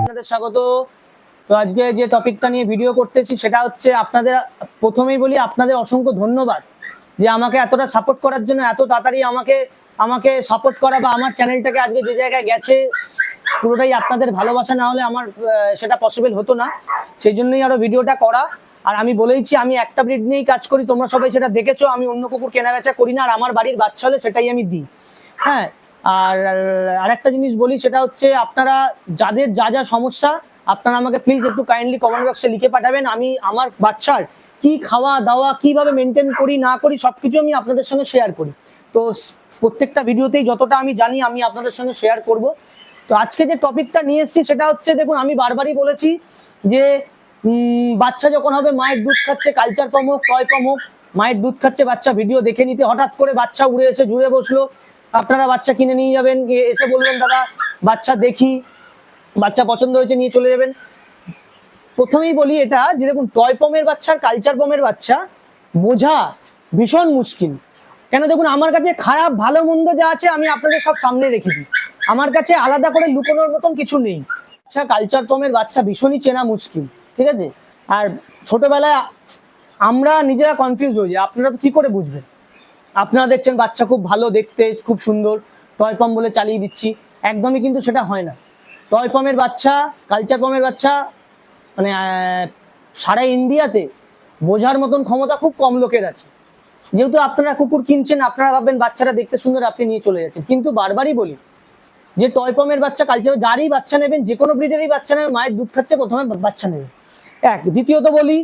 আপনাদের স্বাগত। তো আজকে যে টপিকটা নিয়ে ভিডিও করতেছি, সেটা হচ্ছে আপনাদের, প্রথমেই বলি আপনাদের অসংখ্য ধন্যবাদ যে আমাকে এতটা সাপোর্ট করার জন্য, এত তাড়াতাড়ি আমাকে আমাকে সাপোর্ট করা বা আমার চ্যানেলটাকে আজকে যে জায়গায় গেছে, পুরোটাই আপনাদের ভালোবাসা, না হলে আমার সেটা পসিবল হতো না। সেই জন্যই আরও ভিডিওটা করা। আর আমি বলেইছি, আমি একটা ব্রিড নিয়েই কাজ করি, তোমরা সবাই সেটা দেখেছ, আমি অন্য কুকুর কেনা বেচা করি না, আর আমার বাড়ির বাচ্চা হলে সেটাই আমি দিই। হ্যাঁ আর আরেকটা জিনিস বলি, সেটা হচ্ছে আপনারা যাদের যা যা সমস্যা, আপনারা আমাকে প্লিজ একটু কাইন্ডলি কমেন্ট বক্সে লিখে পাঠাবেন। আমি, আমার বাচ্চার কি খাওয়া দাওয়া, কীভাবে মেনটেন করি, না করি, সবকিছু আমি আপনাদের সঙ্গে শেয়ার করি। তো প্রত্যেকটা ভিডিওতেই যতটা আমি জানি, আমি আপনাদের সঙ্গে শেয়ার করব। তো আজকে যে টপিকটা নিয়ে এসেছি, সেটা হচ্ছে, দেখুন, আমি বারবারই বলেছি যে বাচ্চা যখন হবে, মায়ের দুধ খাচ্ছে কালচার পমক টয় পমক মায়ের দুধ খাচ্ছে, বাচ্চা ভিডিও দেখে নিতে, হঠাৎ করে বাচ্চা উড়ে এসে জুড়ে বসল। আপনারা বাচ্চা কিনে নিয়ে যাবেন এসে বলবেন, দাদা, বাচ্চা দেখি, বাচ্চা পছন্দ হয়েছে, নিয়ে চলে যাবেন। প্রথমেই বলি এটা যে দেখুন টয় পমের বাচ্চা কালচার পমের বাচ্চা বোঝা ভীষণ মুশকিল। কেন দেখুন, আমার কাছে খারাপ, ভালো, মন্দ যা আছে, আমি আপনাদের সব সামনে রেখে দিই। আমার কাছে আলাদা করে লুকোনোর মতন কিছু নেই। আচ্ছা কালচার পমের বাচ্চা ভীষণই চেনা মুশকিল, ঠিক আছে? আর ছোটবেলায় আমরা নিজেরা কনফিউজ হয়ে যাই আপনারা তো কি করে বুঝবেন? আপনারা দেখছেন বাচ্চা খুব ভালো দেখতে, খুব সুন্দর। টয় পাম বলে চালিয়ে দিচ্ছি। একদমই কিন্তু সেটা হয় না। টয় পামের বাচ্চা কালচার পামের বাচ্চা মানে সারা ইন্ডিয়াতে বোঝার মতন ক্ষমতা খুব কম লোকের আছে। যেহেতু আপনারা কুকুর কিনছেন, আপনারা ভাববেন বাচ্চাটা দেখতে সুন্দর, আপনি নিয়ে চলে যাচ্ছেন। কিন্তু বারবারই বলি, যে টয় পমের বাচ্চা কালচার যারই বাচ্চা নেবেন, যে কোনো ব্রিডেরই বাচ্চা নেবেন, মায়ের দুধ খাচ্ছে, প্রথমে বাচ্চা নেবেন। এক, দ্বিতীয়ত বলি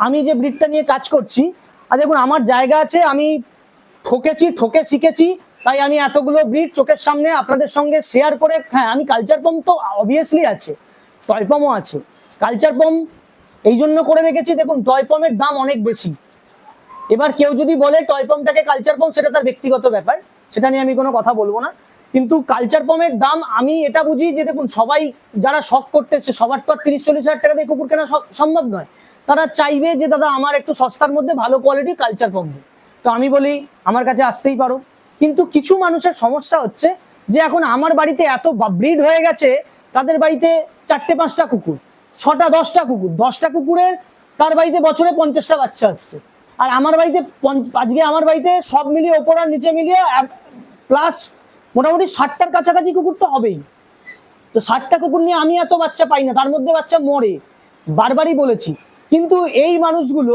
আমি যে ব্রিডটা নিয়ে কাজ করছি আর দেখুন, আমার জায়গা আছে, আমি ঠকেছি, ঠকে শিখেছি, তাই আমি এতগুলো ব্রিড চোখের সামনে আপনাদের সঙ্গে শেয়ার করে হ্যাঁ আমি কালচার পম তো অবভিয়াসলি আছে টয় পমও আছে। কালচার পম এই জন্য করে রেখেছি, দেখুন টয় পমের দাম অনেক বেশি। এবার কেউ যদি বলে টয় পমটাকে কালচার পম সেটা তার ব্যক্তিগত ব্যাপার, সেটা নিয়ে আমি কোনো কথা বলব না। কিন্তু কালচার পমের দাম, আমি এটা বুঝি যে, দেখুন, সবাই যারা শখ করতেছে, সবার তো আর তিরিশ, চল্লিশ হাজার টাকা দিয়ে কুকুর কেনা সম্ভব নয়। তারা চাইবে যে, দাদা, আমার একটু সস্তার মধ্যে ভালো কোয়ালিটি কালচার দিন। তো আমি বলি, আমার কাছে আসতেই পারো। কিন্তু কিছু মানুষের সমস্যা হচ্ছে যে, এখন আমার বাড়িতে এত ব্রিড হয়ে গেছে, তাদের বাড়িতে চারটে পাঁচটা কুকুর, ছটা দশটা কুকুর, দশটা কুকুরের তার বাড়িতে বছরে পঞ্চাশটা বাচ্চা আসছে। আর আমার বাড়িতে আজকে আমার বাড়িতে সব মিলিয়ে ওপর আর নিচে মিলিয়ে প্লাস মোটামুটি ষাটটার কাছাকাছি কুকুর তো হবেই। তো ষাটটা কুকুর নিয়ে আমি এত বাচ্চা পাই না, তার মধ্যে বাচ্চা মরে। বারবারই বলেছি কিন্তু এই মানুষগুলো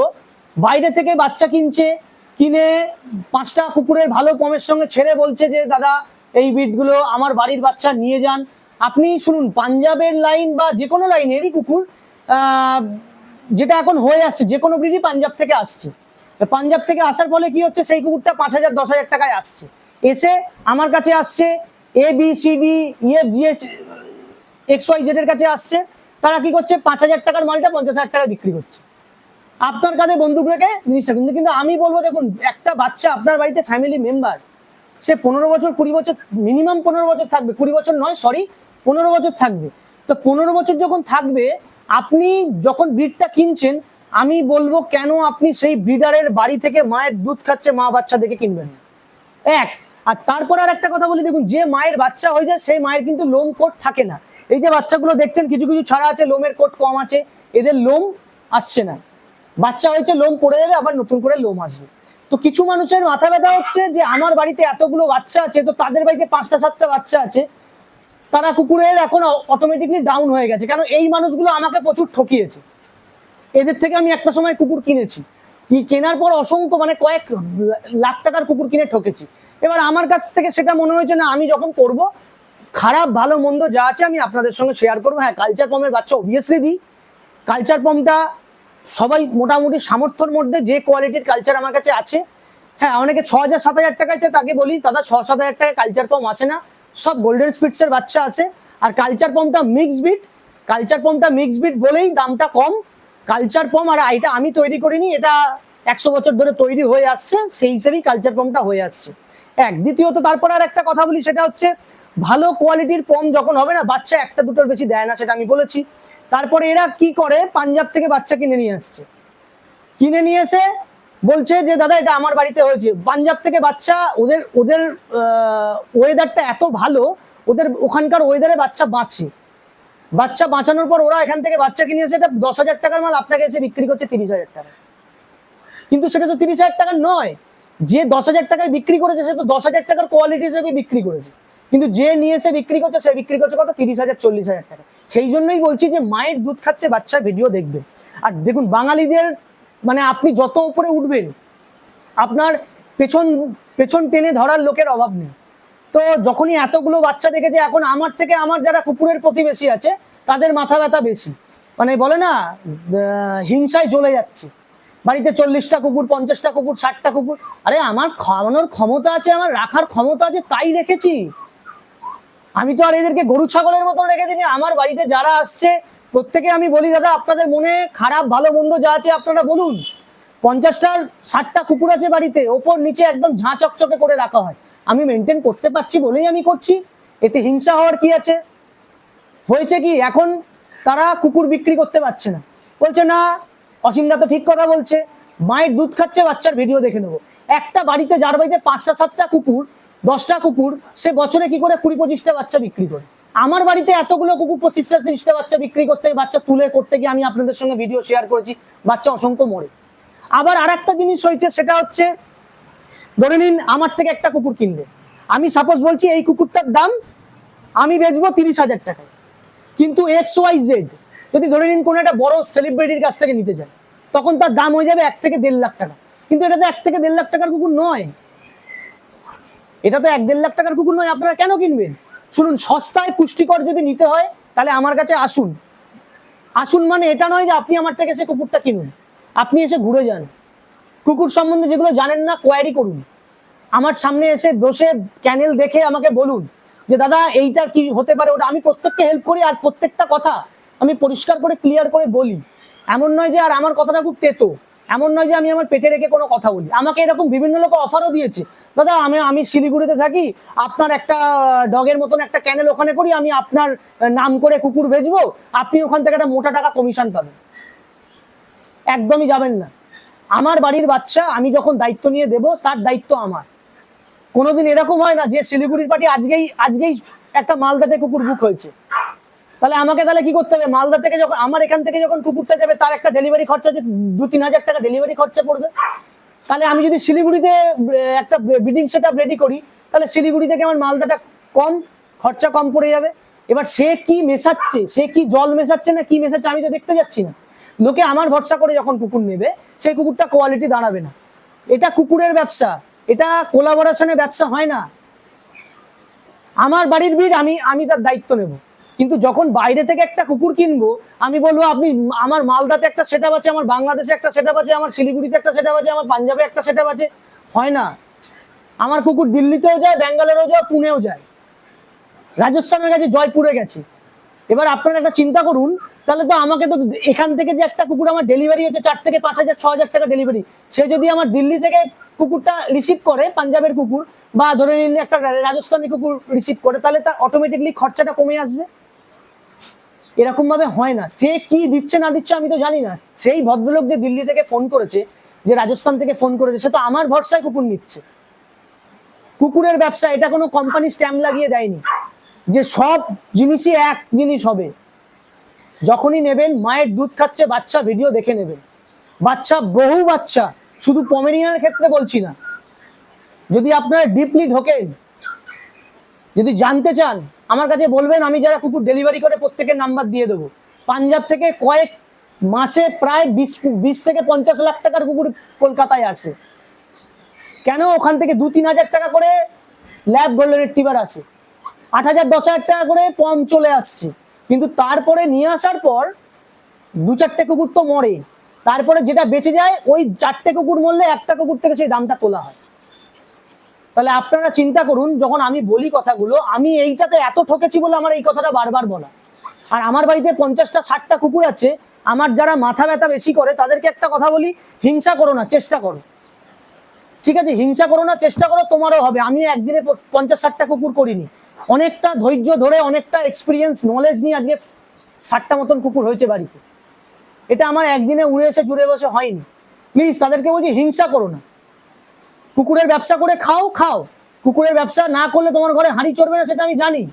বাইরে থেকে বাচ্চা কিনছে, কিনে পাঁচটা কুকুরের ভালো কমের সঙ্গে ছেড়ে বলছে যে, দাদা, এই বিটগুলো আমার বাড়ির বাচ্চা, নিয়ে যান। আপনি শুনুন, পাঞ্জাবের লাইন বা যে কোনো লাইনেরই কুকুর যেটা এখন হয়ে আসছে, যে কোনো ব্রিডই পাঞ্জাব থেকে আসছে। পাঞ্জাব থেকে আসার ফলে কি হচ্ছে? সেই কুকুরটা পাঁচ হাজার, দশ হাজার টাকায় আসছে। এসে আমার কাছে আসছে A B C D E F G H X Y Z এর কাছে আসছে। তারা কি করছে? পাঁচ হাজার টাকার মালটা পঞ্চাশ হাজার টাকা বিক্রি করছে। আপনার কাছে বন্দুক রেখে জিনিসটা কিন্তু কিন্তু আমি বলব, দেখুন, একটা বাচ্চা আপনার বাড়িতে ফ্যামিলি মেম্বার সে পনেরো বছর, কুড়ি বছর মিনিমাম পনেরো বছর থাকবে। কুড়ি বছর নয় সরি পনেরো বছর থাকবে। তো পনেরো বছর যখন থাকবে, আপনি যখন ব্রিডটা কিনছেন, আমি বলব কেন আপনি সেই ব্রিডারের বাড়ি থেকে মায়ের দুধ খাচ্ছে মা বাচ্চা দেখে কিনবেন এক, আর তারপর আর একটা কথা বলি, দেখুন, যে মায়ের বাচ্চা হয়ে যায়, সেই মায়ের কিন্তু লোম কোট থাকে না। এই যে বাচ্চাগুলো দেখছেন, কিছু কিছু ছাড়া আছে, লোমের কোট কম আছে, এদের লোম আসছে না। বাচ্চা হয়েছে, লোম পড়ে যাবে, আবার নতুন করে লোম আসবে। তো কিছু মানুষের মাথা ব্যথা হচ্ছে যে, আমার বাড়িতে এতগুলো বাচ্চা আছে, তো তাদের বাড়িতে পাঁচটা, সাতটা বাচ্চা আছে, তারা কুকুরের এখন অটোমেটিকলি ডাউন হয়ে গেছে। কারণ এই মানুষগুলো আমাকে প্রচুর ঠকিয়েছে। এদের থেকে আমি একটা সময় কুকুর কিনেছি। কেনার পর অসংখ্য মানে কয়েক লাখ টাকার কুকুর কিনে ঠকেছি। এবার আমার কাছ থেকে সেটা মনে হয়েছে, না, আমি যখন করব খারাপ, ভালো, মন্দ যা আছে আমি আপনাদের সঙ্গে শেয়ার করব। হ্যাঁ কালচার পমের বাচ্চা অবভিয়াসলি দিই কালচার পমটা সবাই মোটামুটি সামর্থ্যর মধ্যে যে কোয়ালিটির কালচার আমার কাছে আছে। হ্যাঁ অনেকে ছ হাজার, সাত হাজার টাকা আছে, তাকে বলি, দাদা, ছ, সাত হাজার টাকায় কালচার পম আসে না। সব গোল্ডেন স্পিডসের বাচ্চা আছে। আর কালচার পমটা মিক্স বিট কালচার পমটা মিক্স বিট বলেই দামটা কম। কালচার পম আর এটা আমি তৈরি করিনি, এটা একশো বছর ধরে তৈরি হয়ে আসছে, সেই হিসেবেই কালচার পমটা হয়ে আসছে। এক, দ্বিতীয়ত তারপর আর একটা কথা বলি, সেটা হচ্ছে ভালো কোয়ালিটির পম যখন হবে না, বাচ্চা একটা দুটোর বেশি দেয় না, সেটা আমি বলেছি। তারপরে এরা কি করে? পাঞ্জাব থেকে বাচ্চা কিনে নিয়ে আসছে। কিনে নিয়ে এসে বলছে যে, দাদা, এটা আমার বাড়িতে হয়েছে। পাঞ্জাব থেকে বাচ্চা, ওদের ওদের ওয়েদারটা এত ভালো, ওদের, ওখানকার ওয়েদারে বাচ্চা বাঁচে। বাচ্চা বাঁচানোর পর ওরা এখান থেকে বাচ্চা কিনে এসে এটা দশ হাজার টাকার মাল আপনাকে এসে বিক্রি করছে তিরিশ হাজার টাকা। কিন্তু সেটা তো তিরিশ হাজার টাকা নয়। যে দশ হাজার টাকায় বিক্রি করেছে, সে তো দশ হাজার টাকার কোয়ালিটি হিসেবে বিক্রি করেছে। কিন্তু যে নিয়ে এসে বিক্রি করছে, সে বিক্রি করছে কত? তিরিশ হাজার, চল্লিশ হাজার টাকা। সেই জন্যই বলছি যে, মায়ের দুধ খাচ্ছে, বাচ্চা ভিডিও দেখবে। আর দেখুন, বাঙালিদের মানে আপনি যত উপরে উঠবেন, আপনার পেছন পেছন টেনে ধরার লোকের অভাব নেই। তো যখনই এতগুলো বাচ্চা দেখেছে, এখন আমার থেকে আমার যারা কুকুরের প্রতিবেশী আছে, তাদের মাথা ব্যথা বেশি। মানে বলে না হিংসায় চলে যাচ্ছে। বাড়িতে চল্লিশটা কুকুর, পঞ্চাশটা কুকুর, ষাটটা কুকুর, আরে আমার খাওয়ানোর ক্ষমতা আছে, আমার রাখার ক্ষমতা আছে, তাই রেখেছি। আমি তো আর এদেরকে গরু ছাগলের মতো রেখে দিনি আমার বাড়িতে যারা আসছে, প্রত্যেকে আমি বলি, দাদা, আপনাদের মনে খারাপ, ভালো, মন্দ যা আছে আপনারা বলুন। পঞ্চাশটার ষাটটা কুকুর আছে বাড়িতে, ওপর, নিচে একদম ঝাঁ চকচকে করে রাখা হয়। আমি মেনটেন করতে পারছি বলেই আমি করছি। এতে হিংসা হওয়ার কি আছে? হয়েছে কি? এখন তারা কুকুর বিক্রি করতে পারছে না। বলছে, না অসীমদা তো ঠিক কথা বলছে। মায়ের দুধ খাচ্ছে, বাচ্চার ভিডিও দেখে নেব। একটা বাড়িতে, যার বাড়িতে পাঁচটা, সাতটা কুকুর দশটা কুকুর, সে বছরে কি করে কুড়ি পঁচিশটা বাচ্চা বিক্রি করে? আমার বাড়িতে এতগুলো কুকুর, পঁচিশটা, তিরিশটা বাচ্চা বিক্রি করতে, বাচ্চা তুলে করতে গিয়ে আমি আপনাদের সঙ্গে ভিডিও শেয়ার করেছি, বাচ্চা অসংখ্য মরে। আবার আর একটা জিনিস হয়েছে, সেটা হচ্ছে, ধরে নিন আমার থেকে একটা কুকুর কিনবে। আমি সাপোজ বলছি এই কুকুরটার দাম, আমি বেচবো তিরিশ হাজার টাকায়। কিন্তু এক্স ওয়াই জেড, যদি ধরে নিন কোনো একটা বড় সেলিব্রিটির কাছ থেকে নিতে চায়, তখন তার দাম হয়ে যাবে এক থেকে দেড় লাখ টাকা। কিন্তু এটা তো এক থেকে দেড় লাখ টাকার কুকুর নয়। এটা তো এক দেড় লাখ টাকার কুকুর নয়, আপনারা কেন কিনবেন? শুনুন, সস্তায় পুষ্টিকর যদি নিতে হয়, তাহলে আমার কাছে আসুন। আসুন মানে এটা নয় যে আপনি আমার থেকে সে কুকুরটা কিনুন। আপনি এসে ঘুরে যান। কুকুর সম্বন্ধে যেগুলো জানেন না কোয়ারি করুন। আমার সামনে এসে বসে ক্যানেল দেখে আমাকে বলুন যে, দাদা, এইটার কি হতে পারে? ওটা আমি প্রত্যেককে হেল্প করি আর প্রত্যেকটা কথা আমি পরিষ্কার করে ক্লিয়ার করে বলি। এমন নয় যে, আর আমার কথাটা খুব তেতো। এমন নয় যে আমি আমার পেটে রেখে কোনো কথা বলি। আমাকে এরকম বিভিন্ন লোক অফারও দিয়েছে। দাদা, আমি আমি শিলিগুড়িতে থাকি, আপনার একটা ডগের মতন একটা ক্যানেল ওখানে করি, আমি আপনার নাম করে কুকুর বেচবো আপনি ওখান থেকে একটা মোটা টাকা কমিশন পাবেন। একদমই যাবেন না। আমার বাড়ির বাচ্চা, আমি যখন দায়িত্ব নিয়ে দেব, তার দায়িত্ব আমার। কোনোদিন এরকম হয় না যে শিলিগুড়ির পার্টি আজকেই আজকেই একটা মালদাতে কুকুর বুক হয়েছে। তাহলে আমাকে তাহলে কি করতে হবে? মালদা থেকে যখন, আমার এখান থেকে যখন কুকুরটা যাবে, তার একটা ডেলিভারি খরচা যে দু, তিন হাজার টাকা ডেলিভারি খরচা পড়বে। তাহলে আমি যদি শিলিগুড়িতে একটা ব্রিডিং সেট আপ রেডি করি, তাহলে শিলিগুড়ি থেকে আমার মালদাটা কম, খরচা কম পড়ে যাবে। এবার সে কি মেশাচ্ছে? সে কি জল মেশাচ্ছে না কি মেশাচ্ছে আমি তো দেখতে যাচ্ছি না। লোকে আমার ভরসা করে যখন কুকুর নেবে সেই কুকুরটা কোয়ালিটি দাঁড়াবে না। এটা কুকুরের ব্যবসা। এটা কোলাবোরেশনের ব্যবসা হয় না। আমার বাড়ির ভিড় আমি আমি তার দায়িত্ব নেব। কিন্তু যখন বাইরে থেকে একটা কুকুর কিনবো, আমি বলব, আপনি আমার মালদাতে একটা সেট আছে, আমার বাংলাদেশে একটা সেট আছে, আমার শিলিগুড়িতে একটা সেট আছে, আমার পাঞ্জাবে একটা সেট আছে। হয় না। আমার কুকুর দিল্লিতেও যায়, ব্যাঙ্গালোরেও যায়, পুনেও যায়। রাজস্থানের কাছে জয়পুরে গেছে। এবার আপনারা একটা চিন্তা করুন, তাহলে তো আমাকে তো এখান থেকে যে একটা কুকুর আমার ডেলিভারি হচ্ছে, চার থেকে পাঁচ হাজার, ছ হাজার টাকা ডেলিভারি সে যদি আমার দিল্লি থেকে কুকুরটা রিসিভ করে, পাঞ্জাবের কুকুর, বা ধরে নিন একটা রাজস্থানী কুকুর রিসিভ করে, তাহলে তার অটোমেটিকলি খরচাটা কমে আসবে? এরকম ভাবে হয় না। সে কি দিচ্ছে না দিচ্ছে আমি তো জানি না। সেই ভদ্রলোক যে দিল্লি থেকে ফোন করেছে, যে রাজস্থান থেকে ফোন করেছে, সে তো আমার ভরসায় কুকুর নিচ্ছে। কুকুরের ব্যবসা, এটা কোনো কোম্পানি স্ট্যাম্প লাগিয়ে দেয়নি। যে সব জিনিসই এক জিনিস হবে। যখনই নেবেন, মায়ের দুধ খাচ্ছে, বাচ্চা ভিডিও দেখে নেবেন। বাচ্চা বহু বাচ্চা, শুধু পমেরিয়ানের ক্ষেত্রে বলছি না। যদি আপনারা ডিপলি ঢোকেন যদি জানতে চান, আমার কাছে বলবেন, আমি যারা কুকুর ডেলিভারি করে প্রত্যেকের নাম্বার দিয়ে দেবো। পাঞ্জাব থেকে কয়েক মাসে প্রায় বিশ বিশ থেকে পঞ্চাশ লাখ টাকার কুকুর কলকাতায় আসে কেন? ওখান থেকে দু তিন হাজার টাকা করে ল্যাব গোল্ডেন টিবার আছে। আট হাজার, দশ হাজার টাকা করে পম চলে আসছে। কিন্তু তারপরে নিয়ে আসার পর দু চারটে কুকুর তো মরে। তারপরে যেটা বেঁচে যায়, ওই চারটে কুকুর মরলে একটা কুকুর থেকে সেই দামটা তোলা হয়। তাহলে আপনারা চিন্তা করুন, যখন আমি বলি কথাগুলো, আমি এইটাতে এত ঠকেছি বলে আমার এই কথাটা বারবার বলা। আর আমার বাড়িতে পঞ্চাশটা, ষাটটা কুকুর আছে, আমার যারা মাথা ব্যথা বেশি করে, তাদেরকে একটা কথা বলি, হিংসা করো না, চেষ্টা করো। ঠিক আছে? হিংসা করো না, চেষ্টা করো, তোমারও হবে। আমি একদিনে পঞ্চাশ, ষাটটা কুকুর করিনি। অনেকটা ধৈর্য ধরে, অনেকটা এক্সপিরিয়েন্স নলেজ নিয়ে আজকে ষাটটা মতন কুকুর হয়েছে বাড়িতে। এটা আমার একদিনে উড়ে এসে জুড়ে বসে হয়নি। প্লিজ তাদেরকে বলছি, হিংসা করো না। কুকুরের ব্যবসা করে খাও খাও। কুকুরের ব্যবসা না করলে তোমার ঘরে হাঁড়ি চড়বে না, সেটা আমি জানি।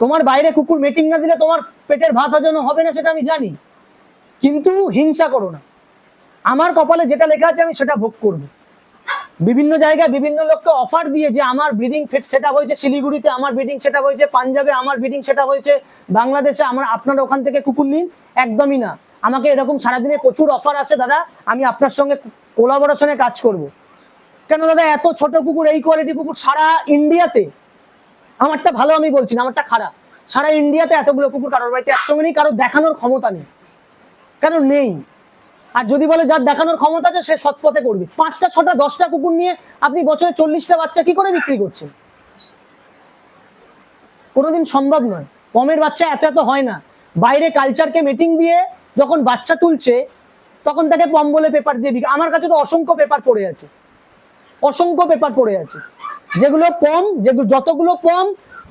তোমার বাইরে কুকুর মিটিং না দিলে তোমার পেটের ভাত হজম হবে না, সেটা আমি জানি। কিন্তু হিংসা করো না। আমার কপালে যেটা লেখা আছে, আমি সেটা ভোগ করব। বিভিন্ন জায়গায় বিভিন্ন লোককে অফার দিয়ে যে আমার ব্রিডিং ফেট সেটা হয়েছে, শিলিগুড়িতে আমার ব্রিডিং সেটা হয়েছে, পাঞ্জাবে আমার ব্রিডিং সেটা হয়েছে, বাংলাদেশে আমার, আপনারা ওখান থেকে কুকুর নিন, একদমই না। আমাকে এরকম সারাদিনে প্রচুর অফার আছে দাদা। আমি আপনার সঙ্গে কোলাবোরেশনে কাজ করব। কেন দাদা, এত ছোট কুকুর, এই কোয়ালিটি কুকুর সারা ইন্ডিয়াতে আমারটা ভালো আমি বলছি না, আমারটা খারাপ। সারা ইন্ডিয়াতে এতগুলো কুকুর কারোর বাড়িতে একসঙ্গে নেই, কারোর দেখানোর ক্ষমতা নেই। কেন নেই? আর যদি বলে যার দেখানোর ক্ষমতা আছে, সে সৎপথে করবে। পাঁচটা, ছটা, দশটা কুকুর নিয়ে আপনি বছরে চল্লিশটা বাচ্চা কি করে বিক্রি করছেন? কোনোদিন সম্ভব নয়। কমের বাচ্চা এত এত হয় না। বাইরে কালচারকে মিটিং দিয়ে যখন বাচ্চা তুলছে, তখন তাকে পম বলে পেপার দিয়ে আমার কাছে তো অসংখ্য পেপার পড়ে আছে। অসংখ্য পেপার পড়ে আছে। যেগুলো কম, যেগুলো যতগুলো কম,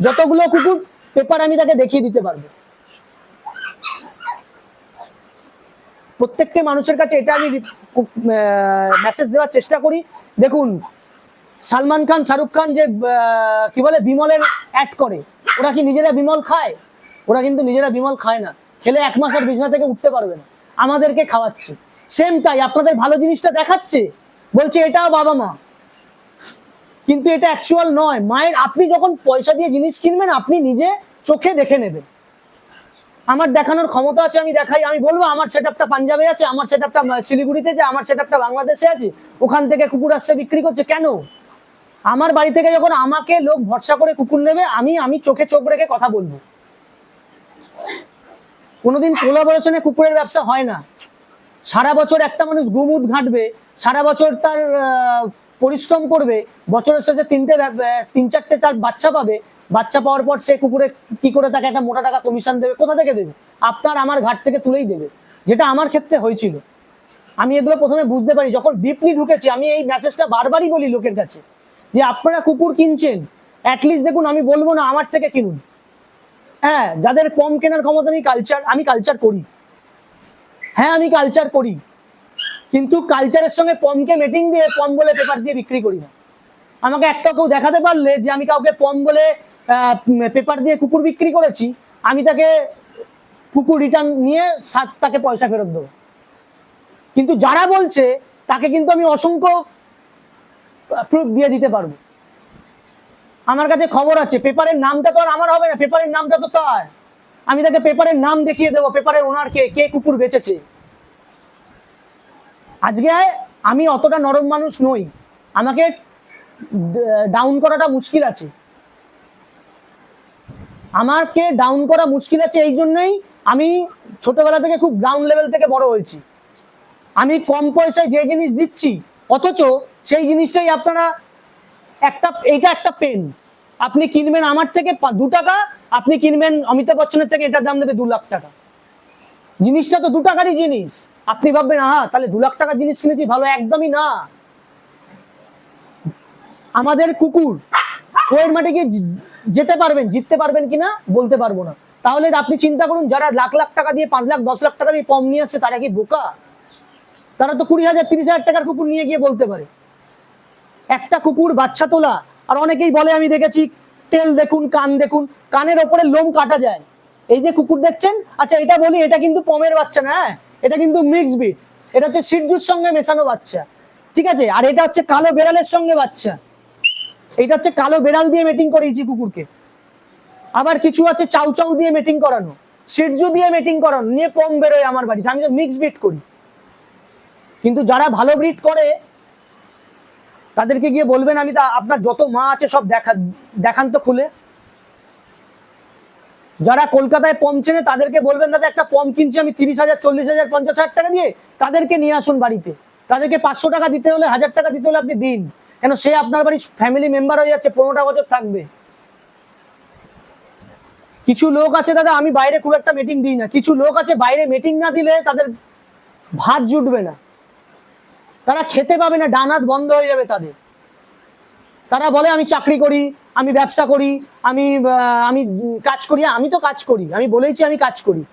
যতগুলো কুকুর পেপার আমি তাকে দেখিয়ে দিতে পারব। প্রত্যেকটা মানুষের কাছে এটা আমি মেসেজ দেওয়ার চেষ্টা করি। দেখুন, সালমান খান, শাহরুখ খান যে কি বলে, বিমলের অ্যাড করে, ওরা কি নিজেরা বিমল খায়? ওরা কিন্তু নিজেরা বিমল খায় না। খেলে এক মাসের বিছনা থেকে উঠতে পারবে না। আমাদেরকে খাওয়াচ্ছে। সেম তাই, আপনাদের ভালো জিনিসটা দেখাচ্ছে। বলছে, এটাও বাবা মা। কিন্তু এটা অ্যাকচুয়াল নয়। মায়ের, আপনি যখন পয়সা দিয়ে জিনিস কিনবেন, আপনি নিজে চোখে দেখে নেবেন। আমার দেখানোর ক্ষমতা আছে, আমি দেখাই। আমি বলব, আমার সেট আপটা পাঞ্জাবে আছে, আমার সেট আপটা শিলিগুড়িতে আছে, আমার সেট আপটা বাংলাদেশে আছে। ওখান থেকে কুকুর আসছে, বিক্রি করছে। কেন? আমার বাড়ি থেকে যখন আমাকে লোক ভরসা করে কুকুর নেবে, আমি আমি চোখে চোখ রেখে কথা বলব। কোনোদিন কোলাবোরেশনে কুকুরের ব্যবসা হয় না। সারা বছর একটা মানুষ গুমুদ ঘাঁটবে, সারা বছর তার পরিশ্রম করবে, বছরের শেষে তিনটে তিন চারটে তার বাচ্চা পাবে। বাচ্চা পাওয়ার পর সে কুকুরে কি করে তাকে একটা মোটা টাকা কমিশন দেবে, কোথা থেকে দেবে? আপনার আমার ঘাট থেকে তুলেই দেবে, যেটা আমার ক্ষেত্রে হয়েছিল। আমি এগুলো প্রথমে বুঝতে পারি, যখন ডিপলি ঢুকেছি, আমি এই মেসেজটা বারবারই বলি লোকের কাছে, যে আপনারা কুকুর কিনছেন অ্যাটলিস্ট দেখুন, আমি বলব না আমার থেকে কিনুন। হ্যাঁ যাদের কম কেনার ক্ষমতা নেই কালচার আমি কালচার করি। হ্যাঁ আমি কালচার করি। কিন্তু কালচারের সঙ্গে পমকে মেটিং দিয়ে পম বলে পেপার দিয়ে বিক্রি করি না। আমাকে একটা কেউ দেখাতে পারলে যে আমি কাউকে পম বলে পেপার দিয়ে কুকুর বিক্রি করেছি, আমি তাকে কুকুর রিটার্ন নিয়ে সাত- তাকে পয়সা ফেরত দেবো। কিন্তু যারা বলছে, তাকে কিন্তু আমি অসংখ্য প্রুফ দিয়ে দিতে পারব। আমার কাছে খবর আছে পেপারের নামটা তো আর আমার হবে না পেপারের নামটা তো তার। আমি তাকে পেপারের নাম দেখিয়ে দেবো পেপারের ওনারকে কে কুকুর বেচেছে। আজকে আমি অতটা নরম মানুষ নই। আমাকে ডাউন করাটা মুশকিল আছে। আমাকে ডাউন করা মুশকিল আছে এই জন্যই আমি ছোটবেলা থেকে খুব গ্রাউন্ড লেভেল থেকে বড় হয়েছি। আমি কম পয়সায় যে জিনিস দিচ্ছি, অথচ সেই জিনিসটাই আপনারা একটা এটা একটা পেন আপনি কিনবেন আমার থেকে দু টাকা, আপনি কিনবেন অমিতাভ বচ্চনের থেকে এটার দাম দেবে দু লাখ টাকা। জিনিসটা তো দু টাকারই জিনিস। আপনি ভাববেন, আহা, তাহলে দু লাখ টাকার জিনিস কিনেছি, ভালো, একদমই না। আমাদের কুকুর শোয়ের মাঠে গিয়ে যেতে পারবেন, জিততে পারবেন কিনা বলতে পারব না। তাহলে আপনি চিন্তা করুন, যারা লাখ লাখ টাকা দিয়ে, পাঁচ লাখ, দশ লাখ টাকা দিয়ে পম নিয়ে আসছে, তারা কি বোকা? তারা তো কুড়ি হাজার, তিরিশ হাজার টাকার কুকুর নিয়ে গিয়ে বলতে পারে। একটা কুকুর বাচ্চা তোলা, আর অনেকেই বলে, আমি দেখেছি তেল দেখুন, কান দেখুন, কানের ওপরে লোম কাটা যায়। এই যে কুকুর দেখছেন আচ্ছা এটা বলি, এটা কিন্তু পমের বাচ্চা না হ্যাঁ? এটা কিন্তু মিক্স বিট এটা হচ্ছে সিরজুর সঙ্গে মেশানো বাচ্চা। ঠিক আছে? আর এটা হচ্ছে কালো বেড়ালের সঙ্গে বাচ্চা। এটা হচ্ছে কালো বেড়াল দিয়ে মেটিং করিয়েছি কুকুরকে। আবার কিছু আছে চাউ চাউ দিয়ে মেটিং করানো। সিরজু দিয়ে মেটিং করানো। নিয়ে পম বেরোয় আমার বাড়িতে। আমি মিক্স বিট করি। কিন্তু যারা ভালো ব্রিড করে, তাদেরকে গিয়ে বলবেন, আমি তা আপনার যত মা আছে সব দেখা দেখান তো খুলে। যারা কলকাতায় পম চেনে, তাদেরকে বলবেন, দাদা, একটা পম কিনছি আমি তিরিশ হাজার, চল্লিশ হাজার, পঞ্চাশ হাজার টাকা দিয়ে, তাদেরকে নিয়ে আসুন বাড়িতে। তাদেরকে পাঁচশো টাকা দিতে হলে, হাজার টাকা দিতে হলে আপনি দিন। কেন, সে আপনার বাড়ির ফ্যামিলি মেম্বার হয়ে যাচ্ছে, পনেরোটা বছর থাকবে। কিছু লোক আছে, দাদা, আমি বাইরে খুব একটা মিটিং দিই না। কিছু লোক আছে, বাইরে মিটিং না দিলে তাদের ভাত জুটবে না। তারা খেতে পাবে না, ডানাত বন্ধ হয়ে যাবে তাদের। তারা বলে, আমি চাকরি করি আমি ব্যবসা করি, আমি আমি কাজ করি আমি তো কাজ করি, আমি বলেইছি আমি কাজ করি।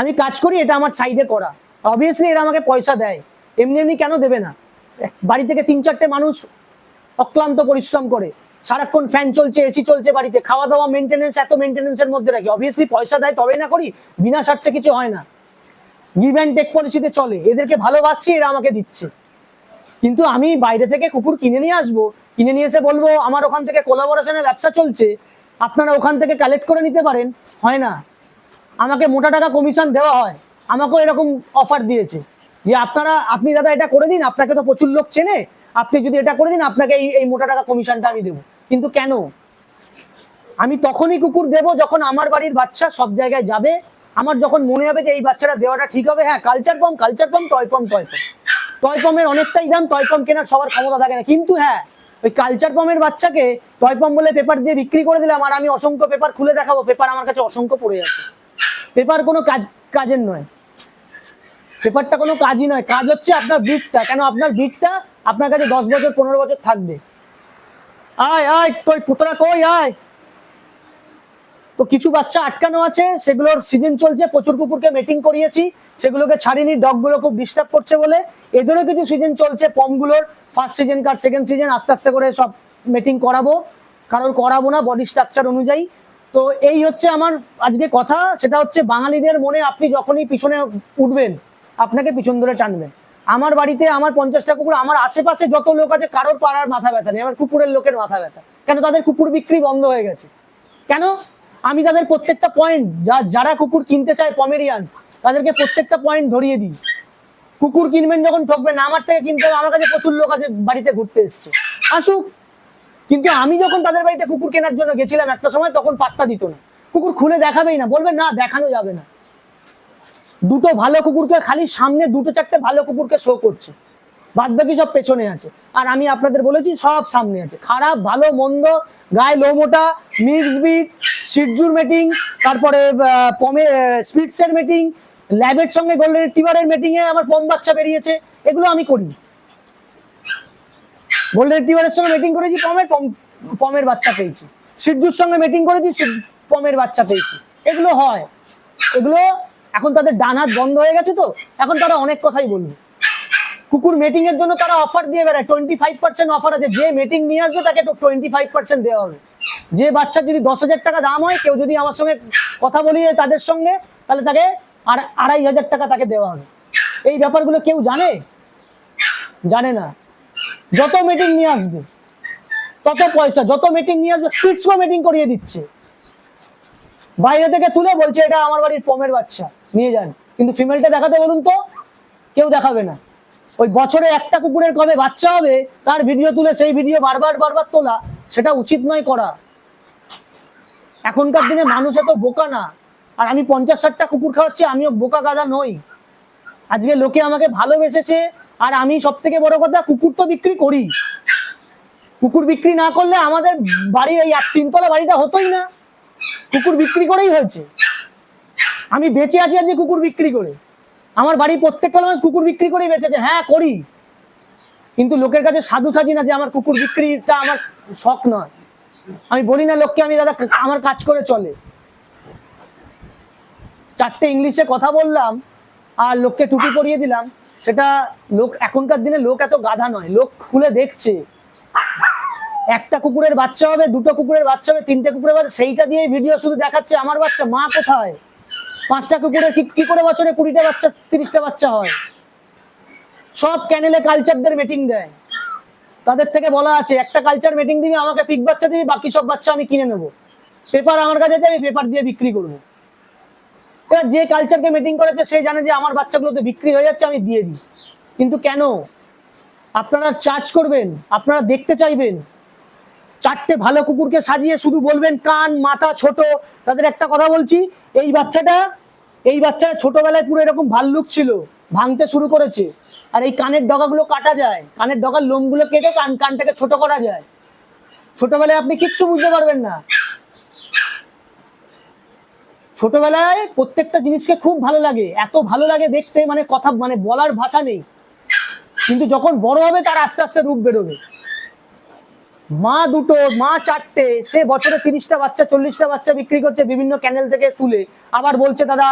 আমি কাজ করি, এটা আমার সাইডে করা। অবভিয়াসলি এরা আমাকে পয়সা দেয়। এমনি এমনি কেন দেবে না? বাড়ি থেকে তিন চারটে মানুষ অক্লান্ত পরিশ্রম করে। সারাক্ষণ ফ্যান চলছে এসি চলছে বাড়িতে। খাওয়া দাওয়া মেনটেনেন্স এত মেনটেনেন্সের মধ্যে রাখি। অবভিয়াসলি পয়সা দেয়, তবেই না করি, বিনা স্বার্থে কিছু হয় না। গিভ অ্যান্ড টেক পলিসিতে চলে। এদেরকে ভালোবাসছি, এরা আমাকে দিচ্ছে। কিন্তু আমি বাইরে থেকে কুকুর কিনে নিয়ে আসব কিনে নিয়ে এসে বলব, আমার ওখান থেকে কোলাবোরেশনের ব্যবসা চলছে। আপনারা ওখান থেকে কালেক্ট করে নিতে পারেন। হয় না। আমাকে মোটা টাকা কমিশন দেওয়া হয়। আমাকেও এরকম অফার দিয়েছে যে, আপনারা, আপনি দাদা এটা করে দিন, আপনাকে তো প্রচুর লোক চেনে। আপনি যদি এটা করে দিন, আপনাকে এই এই মোটা টাকা কমিশনটা আমি দেবো। কিন্তু কেন? আমি তখনই কুকুর দেব যখন আমার বাড়ির বাচ্চা সব জায়গায় যাবে। আমার যখন মনে হবে যে, এই বাচ্চাটা দেওয়াটা ঠিক হবে। হ্যাঁ culture pom culture pom toy pom toy pom toy পমের অনেকটাই দাম টয় পম কেনার সবার ক্ষমতা থাকে না। কিন্তু হ্যাঁ ওই কালচার পমের বাচ্চাকে টয় পম বলে পেপার দিয়ে বিক্রি করে দিলাম আর আমি অসংখ্য পেপার খুলে দেখাবো। পেপার আমার কাছে অসংখ্য পড়ে আছে। পেপার কোনো কাজ কাজের নয়। পেপারটা কোনো কাজই নয়। কাজ হচ্ছে আপনার বিটটা কেন? আপনার বিটটা আপনার কাছে দশ বছর, পনেরো বছর থাকবে। আয় আয়, কই, পুতরা কই? আয়। তো কিছু বাচ্চা আটকানো আছে, সেগুলোর সিজন চলছে, প্রচুর কুকুরকে মেটিং করিয়েছি, সেগুলোকে ছাড়িনি ডগগুলো খুব ডিস্টার্ব করছে বলে। এদেরও কিছু সিজন চলছে পমগুলোর ফার্স্ট সিজন কার সেকেন্ড সিজন আস্তে আস্তে করে সব মেটিং করাবো। কারোর করাবো না বডি স্ট্রাকচার অনুযায়ী। তো এই হচ্ছে আমার আজকে কথা, সেটা হচ্ছে বাঙালিদের মনে আপনি যখনই পিছনে উঠবেন, আপনাকে পিছন ধরে টানবেন আমার বাড়িতে আমার পঞ্চাশটা কুকুর, আমার আশেপাশে যত লোক আছে, কারোর পাড়ার মাথা ব্যথা নেই, আমার কুকুরের লোকের মাথা ব্যথা। কেন? তাদের কুকুর বিক্রি বন্ধ হয়ে গেছে। কেন? আমি তাদের প্রত্যেকটা পয়েন্ট যা, যারা কুকুর কিনতে চায় পমেরিয়ান তাদেরকে প্রত্যেকটা পয়েন্ট ধরিয়ে দিই। কুকুর কিনবেন যখন ঠকবেন আমার থেকে কিনতে হবে, আমার কাছে প্রচুর লোক আছে বাড়িতে ঘুরতে এসছে। আসুক। কিন্তু আমি যখন তাদের বাড়িতে কুকুর কেনার জন্য গেছিলাম, একটা সময় তখন পাত্তা দিত না। কুকুর খুলে দেখাবেই না, বলবে, না, দেখানো যাবে না। দুটো ভালো কুকুরকে খালি সামনে দুটো চারটে ভালো কুকুরকে শো করছে। বাদ বাকি সব পেছনে আছে। আর আমি আপনাদের বলেছি, সব সামনে আছে। খারাপ, ভালো, মন্দ, গায়ে লো মোটা মিক্স বিট সিটজুর মেটিং তারপরে পমে স্পিডসের মেটিং ল্যাবের সঙ্গে গোল্ডেন টিবারের মিটিং এ আমার পম বাচ্চা বেরিয়েছে, এগুলো আমি করি গোল্ডেন টিবারের সঙ্গে মিটিং করেছি পমের পম পমের বাচ্চা পেয়েছি। সিটজুর সঙ্গে মিটিং করেছি পমের বাচ্চা পেয়েছি। এগুলো হয়। এগুলো এখন তাদের ডান হাত বন্ধ হয়ে গেছে তো, এখন তারা অনেক কথাই বলবে। কুকুর মেটিং এর জন্য তারা অফার দিয়ে বেড়ায়। টোয়েন্টি ফাইভ পার্সেন্ট অফার আছে। যে মেটিং নিয়ে আসবে, তাকে তো টোয়েন্টি ফাইভ পার্সেন্ট দেওয়া হবে। যে বাচ্চার যদি দশ হাজার টাকা দাম হয়, কেউ যদি আমার সঙ্গে কথা বলিয়ে তাদের সঙ্গে, তাহলে তাকে আড়াই হাজার টাকা তাকে দেওয়া হবে। এই ব্যাপারগুলো কেউ জানে? জানে না। যত মিটিং নিয়ে আসবে, তত পয়সা, যত মিটিং নিয়ে আসবে স্পিড স্লো মিটিং করিয়ে দিচ্ছে। বাইরে থেকে তুলে বলছে, এটা আমার বাড়ির পমের বাচ্চা, নিয়ে যান। কিন্তু ফিমেলটা দেখাতে বলুন তো, কেউ দেখাবে না। ওই বছরে একটা কুকুরের কবে বাচ্চা হবে, তার ভিডিও তুলে সেই ভিডিও বারবার বারবার তোলা, সেটা উচিত নয় করা। এখনকার দিনে মানুষ এত বোকা না। আর আমি পঞ্চাশ ষাটটা কুকুর খাওয়াচ্ছি, আমিও বোকা গাদা নই। আজকে লোকে আমাকে ভালোবেসেছে, আর আমি সব থেকে বড় কথা, কুকুর তো বিক্রি করি। কুকুর বিক্রি না করলে আমাদের বাড়ির এই তিনতলা বাড়িটা হতোই না। কুকুর বিক্রি করেই হয়েছে। আমি বেঁচে আছি আজকে কুকুর বিক্রি করে। আমার বাড়ি প্রত্যেকটা মানুষ কুকুর বিক্রি করেই বেঁচেছে। হ্যাঁ করি। কিন্তু লোকের কাছে সাধু সাজি না যে আমার কুকুর বিক্রিটা আমার শখ নয়। আমি বলি না লোককে, আমি দাদা, আমার কাজ করে চলে। চারটে ইংলিশে কথা বললাম, আর লোককে টুপি পরিয়ে দিলাম। সেটা লোক, এখনকার দিনে লোক এত গাধা নয়। লোক খুলে দেখছে। একটা কুকুরের বাচ্চা হবে, দুটো কুকুরের বাচ্চা হবে, তিনটে কুকুরের বাচ্চা, সেইটা দিয়ে ভিডিও শুধু দেখাচ্ছে। আমার বাচ্চা মা কোথায়? পাঁচটা কুকুরের কি করে বছরে কুড়িটা বাচ্চা, তিরিশটা বাচ্চা হয়। সব ক্যানেলে কালচারদের মিটিং দেয়। তাদের থেকে বলা আছে, একটা কালচার মিটিং দিবি, আমাকে পিক বাচ্চা দিবি, বাকি সব বাচ্চা আমি কিনে নেব। পেপার আমার কাছে আমি পেপার দিয়ে বিক্রি করব। এবার যে কালচারকে মিটিং করেছে, সে জানে যে আমার বাচ্চাগুলো তো বিক্রি হয়ে যাচ্ছে, আমি দিয়ে দিই। কিন্তু কেন? আপনারা চার্জ করবেন, আপনারা দেখতে চাইবেন। চারটে ভালো কুকুরকে সাজিয়ে শুধু বলবেন কান, মাথা ছোট। তাদের একটা কথা বলছি, এই বাচ্চাটা এই বাচ্চাটা ছোটবেলায় পুরো এরকম ভাল্লুক ছিল, ভাঙতে শুরু করেছে। আর এই কানের ডগাগুলো কাটা যায়, কানের ডগার লোমগুলো কেটে কান কানটাকে ছোট করা যায়। ছোটবেলায় আপনি কিচ্ছু বুঝতে পারবেন না। ছোটবেলায় প্রত্যেকটা জিনিসকে খুব ভালো লাগে, এত ভালো লাগে দেখতে মানে কথা মানে বলার ভাষা নেই। কিন্তু যখন বড় হবে, তার আস্তে আস্তে রূপ বেরোবে। মা দুটো, মা চারটে, সে বছরে তিরিশটা বাচ্চা, চল্লিশটা বাচ্চা বিক্রি করছে বিভিন্ন ক্যানেল থেকে তুলে। আবার বলছে দাদা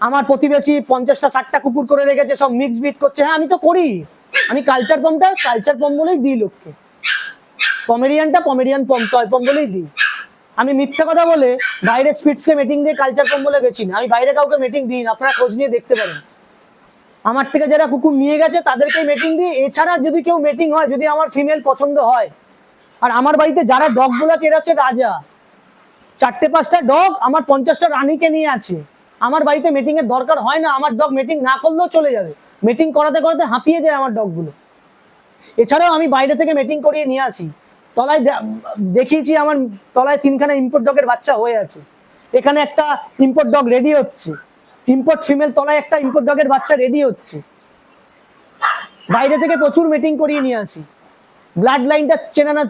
আমার প্রতিবেশী পঞ্চাশটা, ষাটটা কুকুর করে রেখেছে, সব মিক্স বিট করছে। হ্যাঁ আমি তো করি। আমি কালচার পম্পটা কালচার পম্প বলেই দিই লোককে। পমেরিয়ানটা পমেরিয়ান পম্প টয় পম্প বলেই দিই। আমি মিথ্যা কথা বলে বাইরে স্পিডসকে মিটিং দিয়ে কালচার পম্প বলে বেছি না। আমি বাইরে কাউকে মিটিং দিই না, আপনারা খোঁজ নিয়ে দেখতে পারেন। আমার থেকে যারা কুকুর নিয়ে গেছে তাদেরকে মিটিং দিই। এছাড়া যদি কেউ মিটিং হয়, যদি আমার ফিমেল পছন্দ হয়। আর আমার বাড়িতে যারা ডগগুলো আছে, এরা হচ্ছে রাজা। চারটে পাঁচটা ডগ আমার পঞ্চাশটা রানীকে নিয়ে আছে। আমার বাড়িতে মিটিং এর দরকার হয় না, আমার ডগ মিটিং না করলেও চলে যাবে। মিটিং করাতে করাতে হাঁপিয়ে যায় আমার ডগগুলো এছাড়াও আমি বাইরে থেকে মিটিং করিয়ে নিয়ে আসি। তলায় দেখিয়েছি আমার তলায় তিনখানা ইম্পোর্ট ডগের বাচ্চা হয়ে আছে। এখানে একটা ইম্পোর্ট ডগ রেডি হচ্ছে। ইম্পোর্ট ফিমেল তলায় একটা ইম্পোর্ট ডগের বাচ্চা রেডি হচ্ছে। বাইরে থেকে প্রচুর মিটিং করিয়ে নিয়ে আসি। ব্লাড লাইনটা চেনানো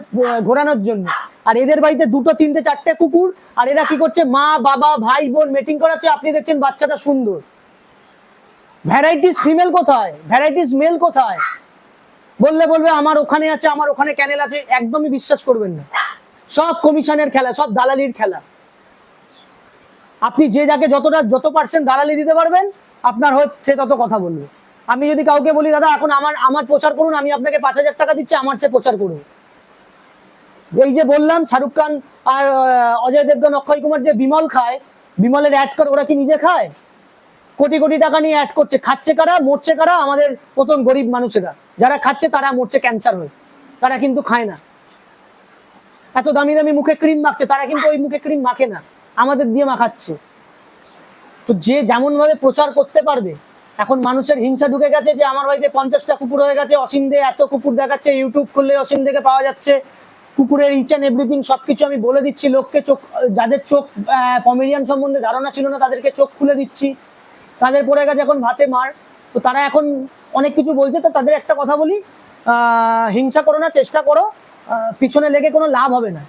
ঘোরানোর জন্য। আর এদের বাড়িতে দুটো, তিনটে, চারটে কুকুর, আর এরা কি করছে? মা, বাবা, ভাই, বোন মিটিং করাচ্ছে। আপনি দেখছেন বাচ্চাটা সুন্দর। ভ্যারাইটিস ফিমেল কোথায়? ভ্যারাইটিস মেল কোথায়? বললে বলবে, আমার ওখানে আছে, আমার ওখানে ক্যানেল আছে। একদমই বিশ্বাস করবেন না। সব কমিশনের খেলা, সব দালালির খেলা। আপনি যে যাকে যতটা, যত পার্সেন্ট দালালি দিতে পারবেন, আপনার হচ্ছে তত কথা বলবে। আমি যদি কাউকে বলি, দাদা, এখন আমার আমার প্রচার করুন, আমি আপনাকে পাঁচ হাজার টাকা দিচ্ছি, আমার সে প্রচার করুন এই যে বললাম, শাহরুখ খান আর অজয় দেবগন, অক্ষয় কুমার যে বিমল খায়, বিমলের অ্যাড করে ওরা কি নিজে খায়? কোটি কোটি টাকা নিয়ে অ্যাড করছে। খাচ্ছে কারা? মরছে কারা? আমাদের প্রথম গরিব মানুষেরা। যারা খাচ্ছে, তারা মরছে ক্যান্সার হয়ে। তারা কিন্তু খায় না। এত দামি দামি মুখে ক্রিম মাখছে, তারা কিন্তু ওই মুখে ক্রিম মাখে না। আমাদের দিয়ে মাখাচ্ছে তো যে যেমন ভাবে প্রচার করতে পারবে, এখন মানুষের হিংসা ঢুকে গেছে যে আমার বাড়িতে পঞ্চাশটা কুকুর হয়ে গেছে, অসীম দে এত কুকুর দেখাচ্ছে ইউটিউব খুললে অসীম দেখে পাওয়া যাচ্ছে। কুকুরের ইচ অ্যান্ড এভরিথিং সবকিছু আমি বলে দিচ্ছি, লোককে চোখ, যাদের চোখ কমেডিয়ান সম্বন্ধে ধারণা ছিল না, তাদেরকে চোখ খুলে দিচ্ছি। তাদের পড়ে গেছে এখন ভাতে মার। তো তারা এখন অনেক কিছু বলছে, তো তাদের একটা কথা বলি হিংসা করো না, চেষ্টা করো পিছনে লেগে কোনো লাভ হবে না।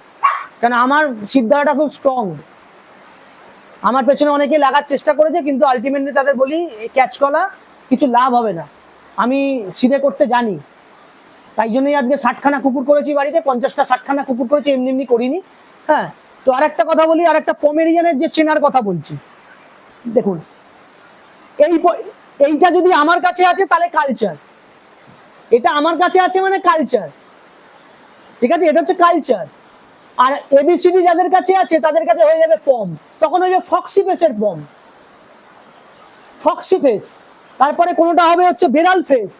কেন, আমার সিদ্ধারাটা খুব স্ট্রং আমার পেছনে অনেকে লাগার চেষ্টা করেছে, কিন্তু আলটিমেটলি তাদের বলি ক্যাচ কলা কিছু লাভ হবে না। আমি সিধে করতে জানি। তাই জন্যই আজকে ষাটখানা কুকুর করেছি বাড়িতে, পঞ্চাশটা ষাটখানা কুকুর করেছি, এমনি এমনি করিনি। হ্যাঁ তো আর একটা কথা বলি আর একটা পমেরিয়ানের যে চেনার কথা বলছি। দেখুন, এই এইটা যদি আমার কাছে আছে, তাহলে কালচার এটা আমার কাছে আছে মানে কালচার ঠিক আছে? এটা হচ্ছে কালচার আর এবিসিডি যাদের কাছে আছে, তাদের কাছে হয়ে যাবে পম তখন হয়ে যাবে ফক্সি ফেসের পম ফক্সি ফেস তারপরে কোনোটা হবে হচ্ছে বেড়াল ফেস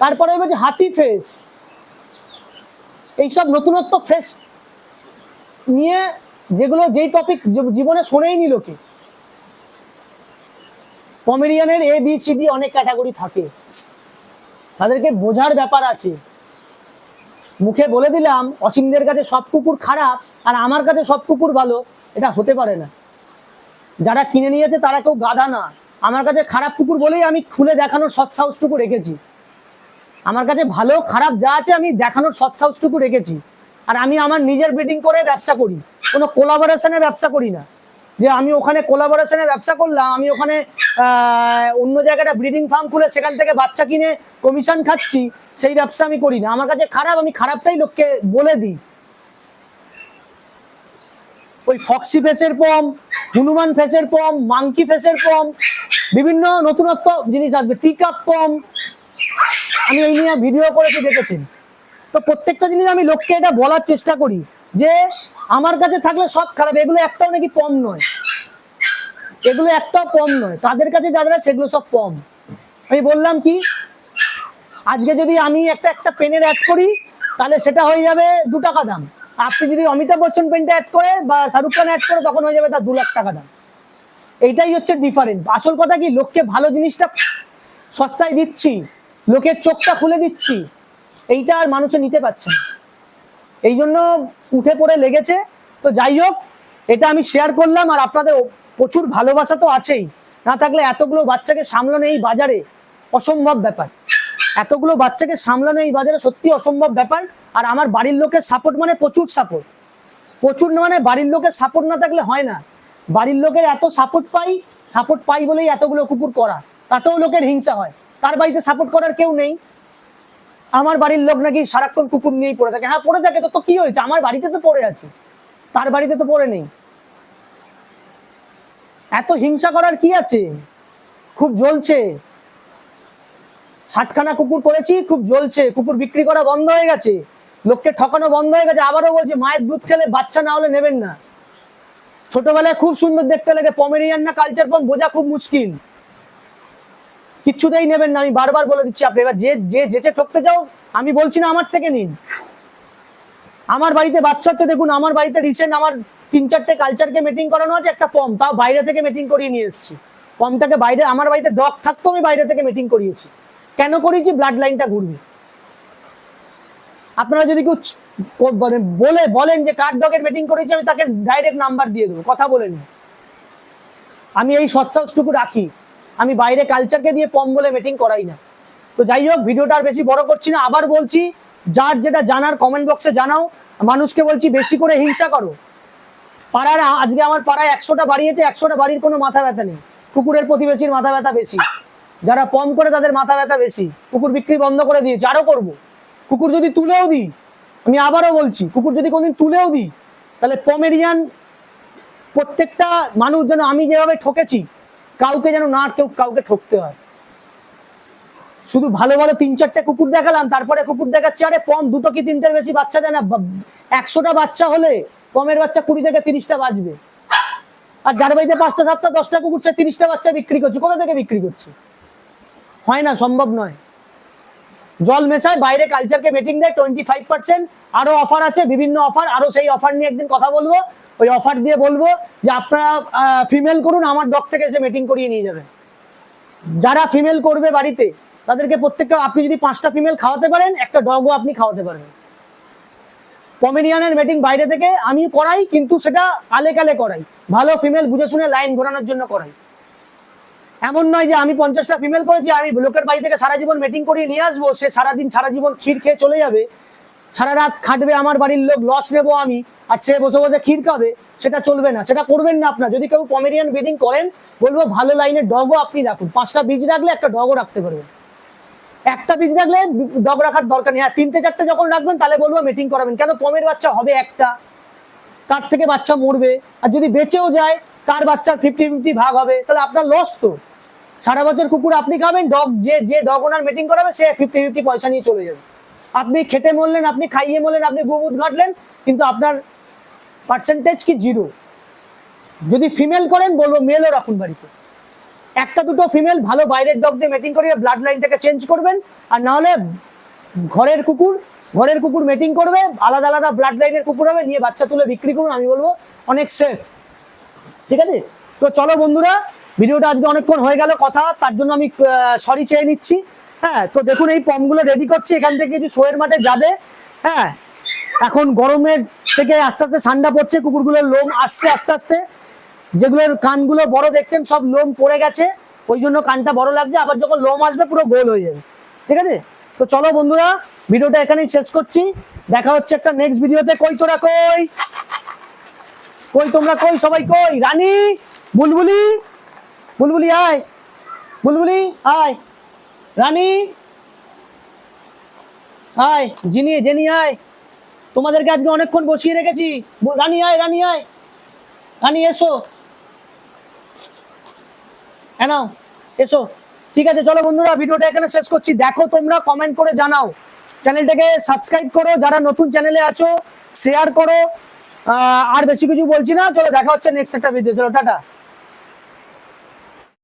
তারপরে হবে হাতি ফেস এইসব নতুনত্ব ফেস নিয়ে যেগুলো যেই টপিক জীবনে শোনেইনি লোকে। কমেডিয়ানের এ বি সি ডি অনেক ক্যাটাগরি থাকে। তাদেরকে বোঝার ব্যাপার আছে। মুখে বলে দিলাম, অসীমদের কাছে সব কুকুর খারাপ আর আমার কাছে সব কুকুর ভালো, এটা হতে পারে না। যারা কিনে নিয়েছে তারা কেউ গাধা না। আমার কাছে খারাপ কুকুর বলেই আমি খুলে দেখানোর সৎ সাহসটুকু রেখেছি। আমার কাছে ভালো, খারাপ যা আছে আমি দেখানোর সৎ সাহসটুকু রেখেছি। আর আমি আমার নিজের ব্রিডিং করে ব্যবসা করি। কোনো কোলাবোরেশনে ব্যবসা করি না। যে আমি ওখানে কোলাবোরেশনে ব্যবসা করলাম, আমি ওখানে অন্য জায়গাটা ব্রিডিং ফার্ম খুলে সেখান থেকে বাচ্চা কিনে কমিশন খাচ্ছি, সেই ব্যবসা আমি করি না। আমার কাছে খারাপ, আমি খারাপটাই লোককে বলে দিই। ওই ফক্সি ফেসের পম হনুমান ফেসের পম মাংকি ফেসের পম বিভিন্ন নতুনত্ব জিনিস আসবে। টিকাপ পম আমি এই নিয়ে ভিডিও করেছি দেখেছি তো প্রত্যেকটা জিনিস আমি লোককে এটা বলার চেষ্টা করি যে আমার কাছে থাকলে সব খারাপ, এগুলো একটাও নাকি কম নয়। এগুলো একটাও কম নয়। তাদের কাছে আছে সেগুলো সব কম। আমি বললাম কি, আজকে যদি আমি একটা একটা পেনের অ্যাড করি, তাহলে সেটা হয়ে যাবে দু টাকা দাম। আপনি যদি অমিতাভ বচ্চন পেনটা অ্যাড করে বা শাহরুখ খান অ্যাড করে, তখন হয়ে যাবে তার দু লাখ টাকা দাম। এইটাই হচ্ছে ডিফারেন্ট আসল কথা কি, লোককে ভালো জিনিসটা সস্তায় দিচ্ছি, লোকের চোখটা খুলে দিচ্ছি, এইটা আর মানুষে নিতে পারছে না। এই জন্য উঠে পড়ে লেগেছে। তো যাই হোক, এটা আমি শেয়ার করলাম আর আপনাদের প্রচুর ভালোবাসা তো আছেই। না থাকলে এতগুলো বাচ্চাকে সামলানো এই বাজারে অসম্ভব ব্যাপার। এতগুলো বাচ্চাকে সামলানো এই বাজারে সত্যি অসম্ভব ব্যাপার। আর আমার বাড়ির লোকের সাপোর্ট মানে প্রচুর সাপোর্ট প্রচুর মানে বাড়ির লোকের সাপোর্ট না থাকলে হয় না। বাড়ির লোকের এত সাপোর্ট পাই সাপোর্ট পাই বলেই এতগুলো কুকুর করা। তাতেও লোকের হিংসা হয়। তার বাড়িতে সাপোর্ট করার কেউ নেই। আমার বাড়ির লোক নাকি সারাক্ষণ কুকুর নিয়েই পড়ে থাকে। হ্যাঁ পড়ে থাকে তো তো কি হয়েছে? আমার বাড়িতে তো পড়ে আছে। তার বাড়িতে তো পড়ে নেই। এত হিংসা করার কি আছে? খুব জ্বলছে। ষাটখানা কুকুর করেছি, খুব জ্বলছে। কুকুর বিক্রি করা বন্ধ হয়ে গেছে। লোককে ঠকানো বন্ধ হয়ে গেছে। আবারও বলছে, মায়ের দুধ খেলে বাচ্চা না হলে নেবেন না। ছোটবেলায় খুব সুন্দর দেখতে লাগে। পমেরিয়ান না কালচার পম বোঝা খুব মুশকিল। কিচ্ছুতেই নেবেন না, আমি বারবার বলে দিচ্ছি আপনি, এবার যে যে যেচে ঠকতে যাও, আমি বলছি না আমার থেকে নিন। আমার বাড়িতে বাচ্চা হচ্ছে, দেখুন, আমার বাড়িতে রিসেন্ট আমার তিন চারটে কালচারকে মিটিং করানো আছে, একটা পম তাও বাইরে থেকে মিটিং করিয়ে নিয়ে এসেছি। পমটাকে বাইরে আমার বাড়িতে ডগ থাকতো, আমি বাইরে থেকে মিটিং করিয়েছি। কেন করিয়েছি? ব্লাড লাইনটা ঘুরবে। আপনারা যদি কেউ মানে বলে বলেন যে কার ডগের মিটিং করেছি আমি তাকে ডাইরেক্ট নাম্বার দিয়ে দেবো, কথা বলে নিন। আমি এই সৎসাহসটুকু রাখি। আমি বাইরে কালচারকে দিয়ে পম বলে মিটিং করাই না। তো যাই হোক, ভিডিওটা আর বেশি বড় করছি না, আবার বলছি, যার যেটা জানার কমেন্ট বক্সে জানাও, মানুষকে বলছি বেশি করে হিংসা করো। পাড়ার আজকে আমার পাড়ায় একশোটা বাড়িয়েছে একশোটা বাড়ির কোনো মাথা ব্যথা নেই। কুকুরের প্রতিবেশীর মাথা ব্যথা বেশি। যারা পম করে তাদের মাথা ব্যথা বেশি। কুকুর বিক্রি বন্ধ করে দিয়েছে আরও করব। কুকুর যদি তুলেও দিই, আমি আবারও বলছি, কুকুর যদি কোনদিন তুলেও দিই, তাহলে পমেরিয়ান প্রত্যেকটা মানুষ যেন আমি যেভাবে ঠকেছি কাউকে যেন না কেউ কাউকে ঠকতে হয়। শুধু ভালো ভালো তিন চারটে কুকুর দেখালাম, তারপরে কুকুর দেখাচ্ছে, আরে পম দুটো কি তিনটের বেশি বাচ্চা দেয় না? একশোটা বাচ্চা হলে পমের বাচ্চা কুড়ি থেকে তিরিশটা বাঁচবে। আর যার বাড়িতে পাঁচটা, সাতটা, দশটা কুকুর, সে তিরিশটা বাচ্চা বিক্রি করছে। কোথা থেকে বিক্রি করছে? হয় না, সম্ভব নয়। জল মেশায়, বাইরে কালচারকে মিটিং দেয় টোয়েন্টি ফাইভ পার্সেন্ট আরও অফার আছে, বিভিন্ন অফার আরও সেই অফার নিয়ে একদিন কথা বলব। ওই অফার দিয়ে বলব যে আপনারা ফিমেল করুন, আমার ডগ থেকে এসে মিটিং করিয়ে নিয়ে যাবে। যারা ফিমেল করবে বাড়িতে, তাদেরকে প্রত্যেকটা আপনি যদি পাঁচটা ফিমেল খাওয়াতে পারেন, একটা ডগও আপনি খাওয়াতে পারবেন। পমেরিয়ানের মিটিং বাইরে থেকে আমি করাই, কিন্তু সেটা কালে কালে করাই। ভালো ফিমেল বুঝে শুনে লাইন ঘোরানোর জন্য করাই। এমন নয় যে আমি পঞ্চাশটা ফিমেল করেছি, আমি লোকের বাড়ি থেকে সারা জীবন মিটিং করিয়ে নিয়ে আসব, সে সারাদিন সারা জীবন ক্ষীর খেয়ে চলে যাবে। সারা রাত খাটবে, আমার বাড়ির লোক লস নেব আমি, আর সে বসে বসে ক্ষীর খাবে, সেটা চলবে না, সেটা করবেন না আপনার। যদি কেউ পমেরিয়ান ব্রিডিং করেন, বলব ভালো লাইনের ডগও আপনি রাখুন। পাঁচটা বীজ রাখলে একটা ডগও রাখতে পারবেন। একটা বীজ রাখলে ডগ রাখার দরকার নেই। হ্যাঁ তিনটে চারটে যখন রাখবেন, তাহলে বলব মিটিং করাবেন। কেন? পমের বাচ্চা হবে একটা। তার থেকে বাচ্চা মরবে? আর যদি বেঁচেও যায়, তার বাচ্চার ফিফটি ফিফটি ভাগ হবে। তাহলে আপনার লস তো। সারা বছর কুকুর আপনি খাবেন, ডগ যে যে ডগ ওনার মিটিং করাবে, সে ফিফটি ফিফটি পয়সা নিয়ে চলে যাবে। আপনি খেটে মরলেন, আপনি খাইয়ে মরলেন, আপনি গুমুদ ঘাটলেন, কিন্তু আপনার পার্সেন্টেজ কি জিরো যদি ফিমেল করেন, বলব মেলও রাখুন বাড়িতে। একটা দুটো ফিমেল ভালো বাইরের ডগ দিয়ে মেটিং করিয়ে ব্লাড লাইনটাকে চেঞ্জ করবেন, আর না হলে ঘরের কুকুর ঘরের কুকুর মেটিং করবে, আলাদা আলাদা ব্লাড লাইনের কুকুর হবে, নিয়ে বাচ্চা তুলে বিক্রি করুন, আমি বলব অনেক সেফ ঠিক আছে? তো চলো বন্ধুরা ভিডিওটা আজকে অনেকক্ষণ হয়ে গেল কথা, তার জন্য আমি সরি চেয়ে নিচ্ছি। হ্যাঁ তো দেখুন, এই পমগুলো রেডি করছি, এখান থেকে কিছু শোয়ের মাঠে যাবে। হ্যাঁ এখন গরমের থেকে আস্তে আস্তে ঠান্ডা পড়ছে, কুকুরগুলোর লোম আসছে আস্তে আস্তে। যেগুলোর কানগুলো বড় দেখছেন, সব লোম পড়ে গেছে, ওই জন্য কানটা বড় লাগছে, আবার যখন লোম আসবে, পুরো গোল হয়ে যাবে। ঠিক আছে? তো চলো বন্ধুরা, ভিডিওটা এখানেই শেষ করছি। দেখা হচ্ছে একটা নেক্সট ভিডিওতে। কই তোরা কই? কই তোমরা কই? সবাই কই? রানী? বুলবুলি? বুলবুলি, আয়। বুলবুলি, আয়। রানী, আয়। জিনি, জেনি, আয়। তোমাদেরকে আজকে অনেকক্ষণ বসিয়ে রেখেছি। রানী, আয় রানী আয়। রানী, এসো। হ্যাঁ এসো। ঠিক আছে, চলো বন্ধুরা, ভিডিওটা এখানে শেষ করছি। দেখো তোমরা কমেন্ট করে জানাও। চ্যানেলটাকে সাবস্ক্রাইব করো, যারা নতুন চ্যানেলে আছো শেয়ার করো। আর বেশি কিছু বলছি না, চলো দেখা হচ্ছে নেক্সট একটা ভিডিও চলো, টাটা।